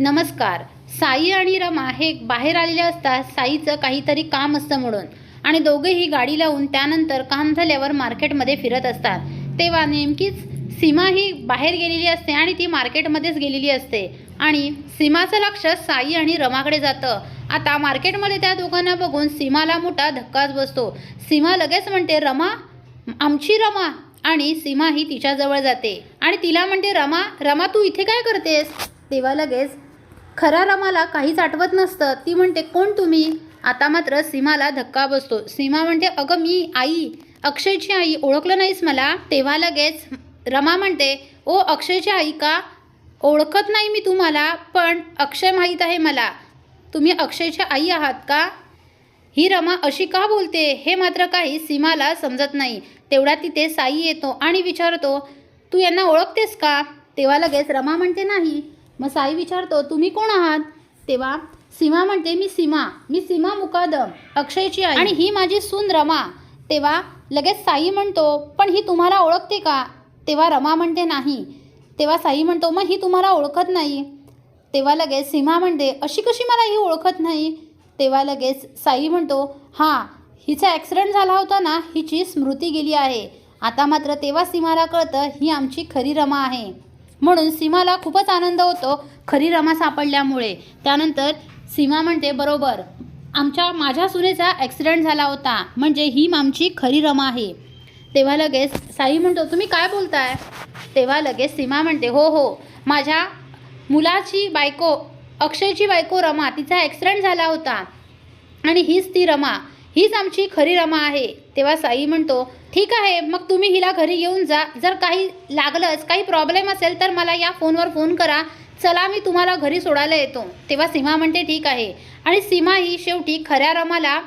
नमस्कार. साई आणि रमा हे बाहेर आलेले असतात साईचं काहीतरी काम असतं म्हणून. आणि दोघेही गाडी लावून त्यानंतर काम झाल्यावर मार्केटमध्ये फिरत असतात. तेव्हा नेमकीच सीमा ही बाहेर गेलेली असते आणि ती मार्केटमध्येच गेलेली असते. आणि सीमाचं लक्ष साई आणि रमाकडे जातं. आता मार्केटमध्ये त्या दोघांना बघून सीमाला मोठा धक्काच बसतो. सीमा लगेच म्हणते रमा आमची रमा. आणि सीमा ही तिच्याजवळ जाते. आणि तिला म्हणते रमा रमा तू इथे काय करतेस? तेव्हा लगेच खऱ्या रमाला काहीच आठवत नसतं. ती म्हणते कोण तुम्ही? आता मात्र सीमाला धक्का बसतो. सीमा म्हणते अगं मी आई. अक्षयची आई ओळखलं नाहीस मला. तेव्हा लगेच रमा म्हणते ओ अक्षयची आई का? ओळखत नाही मी तुम्हाला पण अक्षय माहीत आहे मला. तुम्ही अक्षयच्या आई आहात का? ही रमा अशी का बोलते हे मात्र काही सीमाला समजत नाही. तेवढ्या तिथे साई येतो आणि विचारतो तू यांना ओळखतेस का? तेव्हा लगेच रमा म्हणते नाही. मग साई विचारतो तुम्ही कोण आहात? तेव्हा सीमा म्हणते मी सीमा मी सीमा मुकादम अक्षयची आई. आणि ही माझी सून रमा. तेव्हा लगेच साई म्हणतो पण ही तुम्हाला ओळखते का? तेव्हा रमा म्हणते नाही. तेव्हा साई म्हणतो मग ही तुम्हाला ओळखत नाही. तेव्हा लगेच सीमा म्हणते अशी कशी मला ही ओळखत नाही? तेव्हा लगेच साई म्हणतो हां हिचा ॲक्सिडेंट झाला होता ना हिची स्मृती गेली आहे. आता मात्र तेव्हा सीमाला कळतं ही आमची खरी रमा आहे. म्हणून सीमाला खूपच आनंद होतो खरी रमा सापडल्यामुळे. त्यानंतर सीमा म्हणते बरोबर आमच्या माझ्या सुनेचा ॲक्सिडेंट झाला होता. म्हणजे ही आमची खरी रमा आहे. तेव्हा लगेच साई म्हणतो तुम्ही काय बोलताय? तेव्हा लगेच सीमा म्हणते हो हो माझ्या मुलाची बायको अक्षयची बायको रमा तिचा ॲक्सिडेंट झाला होता. आणि हीच ती रमा. हीच आमची खरी रमा आहे. तेव्हा साई म्हणतो ठीक आहे मग तुम्ही हिला घरी घेऊन जा. जर काही लागलंच काही प्रॉब्लेम असेल तर मला या फोनवर फोन करा. चला मी तुम्हाला घरी सोडायला येतो. तेव्हा सीमा म्हणते ठीक आहे. आणि सीमा ही शेवटी खऱ्या रमाला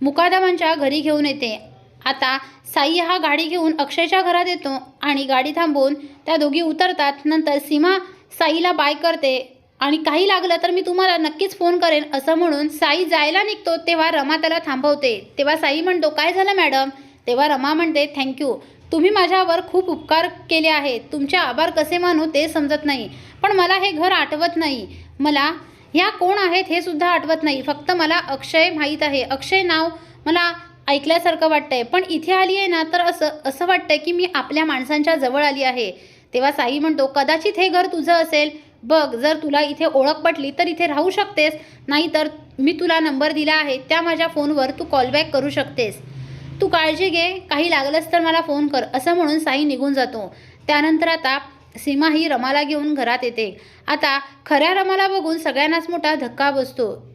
मुकादमांच्या घरी घेऊन येते. आता साई हा गाडी घेऊन अक्षयच्या घरात येतो आणि गाडी थांबवून त्या दोघी उतरतात. नंतर सीमा साईला बाय करते. आणि काही लागलं तर मी तुम्हाला नक्कीच फोन करेन असं म्हणून साई जायला निघतो तेव्हा रमा त्याला थांबवते. तेव्हा साई म्हणतो काय झालं मॅडम? तेव्हा रमा म्हणते थँक्यू तुम्ही माझ्यावर खूप उपकार केले आहेत. तुमचे आभार कसे मानू ते समजत नाही. पण मला हे घर आठवत नाही. मला ह्या कोण आहेत हे सुद्धा आठवत नाही. फक्त मला अक्षय माहीत आहे. अक्षय नाव मला ऐकल्यासारखं वाटतंय. पण इथे आली आहे ना तर असं असं वाटतंय की मी आपल्या माणसांच्या जवळ आली आहे. तेव्हा साई म्हणतो कदाचित हे घर तुझं असेल. बघ जर तुला इथे ओळख पटली तर इथे राहू शकतेस. नाहीतर मी तुला नंबर दिला आहे त्या माझ्या फोनवर तू कॉलबॅक करू शकतेस. तू काळजी घे काही लागलंच तर मला फोन कर असं म्हणून साई निघून जातो. त्यानंतर आता सीमा ही रमाला घेऊन घरात येते. आता खऱ्या रमाला बघून सगळ्यांनाच मोठा धक्का बसतो.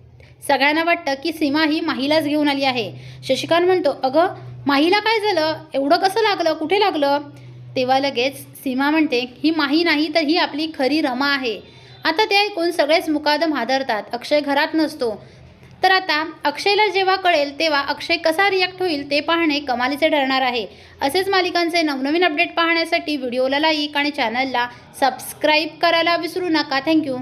सगळ्यांना वाटतं की सीमा ही माहीलाच घेऊन आली आहे. शशिकांत म्हणतो अगं माहीला काय झालं? एवढं कसं लागलं? कुठे लागलं? तेव्हा लगेच सीमा म्हणते ही माही नाही तर ही आपली खरी रमा आहे. आता ते ऐकून सगळेच मुकादम हादरतात. अक्षय घरात नसतो. तर आता अक्षयला जेव्हा कळेल तेव्हा अक्षय कसा रिॲक्ट होईल ते पाहणे कमालीचे ठरणार आहे. असेच मालिकांचे नवनवीन अपडेट पाहण्यासाठी व्हिडिओला लाईक आणि चॅनलला सबस्क्राईब करायला विसरू नका. थँक्यू